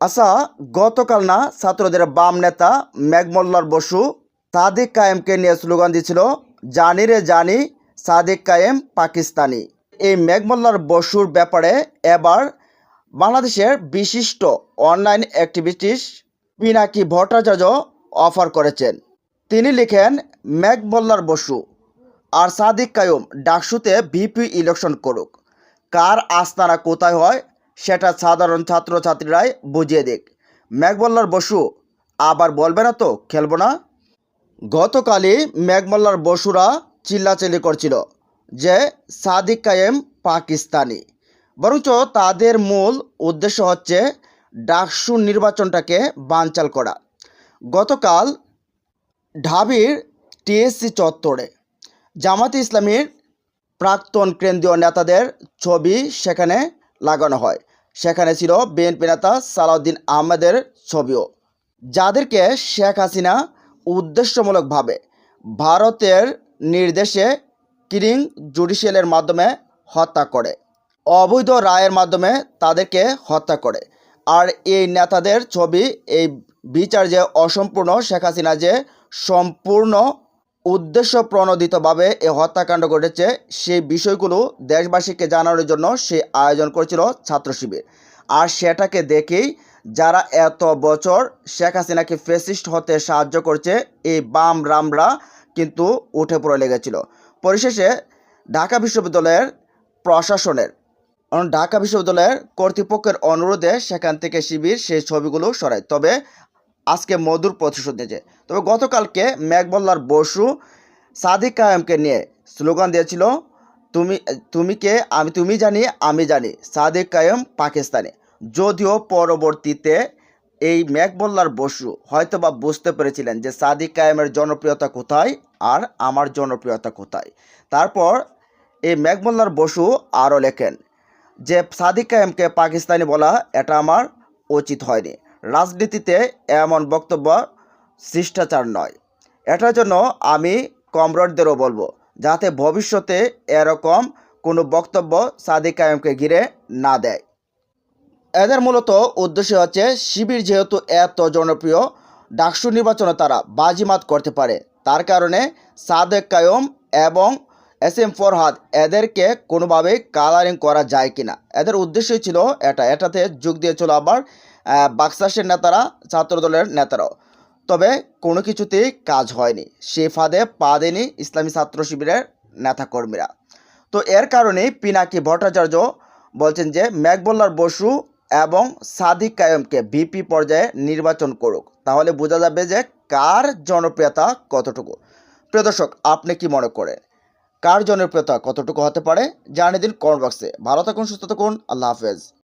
আচ্ছা গতকাল না ছাত্রদের বাম নেতা মেঘমল্লার বসু সাদিক কায়েমকে নিয়ে স্লোগান দিয়েছিল, জানি রে জানি, সাদিক কায়েম পাকিস্তানি। এই মেঘমল্লার বসুর ব্যাপারে এবার বাংলাদেশের বিশিষ্ট online activities Pinaki Bhattacharya offer করেছেন। তিনি লিখেন মেঘমল্লার বসু আর সাদিক কায়ুম ডাকসুতে ভিপি ইলেকশন করুক। কার আস্তানা কোথায় হয় সেটা সাধারণ ছাত্রছাত্রীরাই বুঝিয়ে দিক। মেঘমল্লার বসু আবার বলবে না তো, খেলব না? গতকালই মেঘমল্লার বসুরা চিল্লাচিল্লি করছিল যে সাদিক কায়েম পাকিস্তানি। বরঞ্চ তাদের মূল উদ্দেশ্য হচ্ছে ডাকসু নির্বাচনটাকে বানচাল করা। গতকাল ঢাবির টিএসসি চত্বরে জামাতে ইসলামীর প্রাক্তন কেন্দ্রীয় নেতাদের ছবি সেখানে লাগানো হয়। সেখানে ছিল বিএনপি নেতা সালাউদ্দিন আহমেদের ছবিও। যাদেরকে শেখ হাসিনা উদ্দেশ্যমূলকভাবে ভারতের নির্দেশে কিরিং জুডিশিয়ালের মাধ্যমে হত্যা করে, অবৈধ রায়ের মাধ্যমে তাদেরকে হত্যা করে। আর এই নেতাদের ছবি, এই বিচার যে অসম্পূর্ণ শেখ হাসিনা যে সম্পূর্ণ উদ্দেশ্য প্রণোদিতভাবে এ হত্যাকাণ্ড ঘটেছে। সেই বিষয়গুলো দেশবাসীকে জানানোর জন্য সে আয়োজন করেছিল ছাত্র শিবির আর সেটাকে দেখেই যারা এত বছর শেখ হাসিনাকে ফেসিস্ট হতে সাহায্য করছে, এই বাম রামরা কিন্তু উঠে পড়ে লেগেছিল। পরিশেষে ঢাকা বিশ্ববিদ্যালয়ের প্রশাসনের ঢাকা বিশ্ববিদ্যালয়ের কর্তৃপক্ষের অনুরোধে সেখান থেকে শিবির সেই ছবিগুলো সরায়। তবে আজকে মধুর প্রতিশোধ নিয়েছে। তবে গতকালকে মেঘবল্লার বসু সাদিক কায়েমকে নিয়ে স্লোগান দিয়েছিল, তুমি তুমি কে? আমি, তুমি জানি, আমি জানি। সাদিক কায়েম পাকিস্তানি। যদিও পরবর্তীতে এই মেঘবল্লার বসু হয়তো বা বুঝতে পেরেছিলেন যে সাদিক কায়েমের জনপ্রিয়তা কোথায় আর আমার জনপ্রিয়তা কোথায়। তারপর এই মেঘমল্লার বসু আরও লেখেন যে, সাদিক কায়েমকে পাকিস্তানি বলা এটা আমার উচিত হয়নি। রাজনীতিতে এমন বক্তব্য শিষ্টাচার নয়। এটার জন্য আমি কমরেডদেরও বলব, যাতে ভবিষ্যতে এরকম কোনো বক্তব্য সাদিক কায়েমকে ঘিরে না দেয়। এদের মূলত উদ্দেশ্য হচ্ছে, শিবির যেহেতু এত জনপ্রিয়, ডাকসু নির্বাচনে তারা বাজিমাত করতে পারে। তার কারণে সাদেক কায়ম এবং এস এম ফরহাদ এদেরকে কোনোভাবেই কালারিং করা যায় কিনা। এদের উদ্দেশ্যই ছিল এটা। এটাতে যোগ দিয়েছিল আবার বাক্সাসের নেতারা, ছাত্রদলের নেতারাও। তবে কোনো কিছুতেই কাজ হয়নি। সে ফাঁদে পা দেয়নি ইসলামী ছাত্র শিবিরের নেতাকর্মীরা। তো এর কারণেই পিনাকি ভট্টাচার্য বলছেন যে, মেঘবল্লার বসু এবং সাদিক কায়েমকে ভিপি পর্যায়ে নির্বাচন করুক। তাহলে বোঝা যাবে যে, কার জনপ্রিয়তা কতটুকু। প্রিয় দর্শক, আপনি কি মনে করেন? কার জনপ্রিয়তা কতটুকু হতে পারে? জানিয়ে দিন কমেন্ট বক্সে। ভালো থাকুন, সুস্থ থাকুন। আল্লাহ হাফেজ।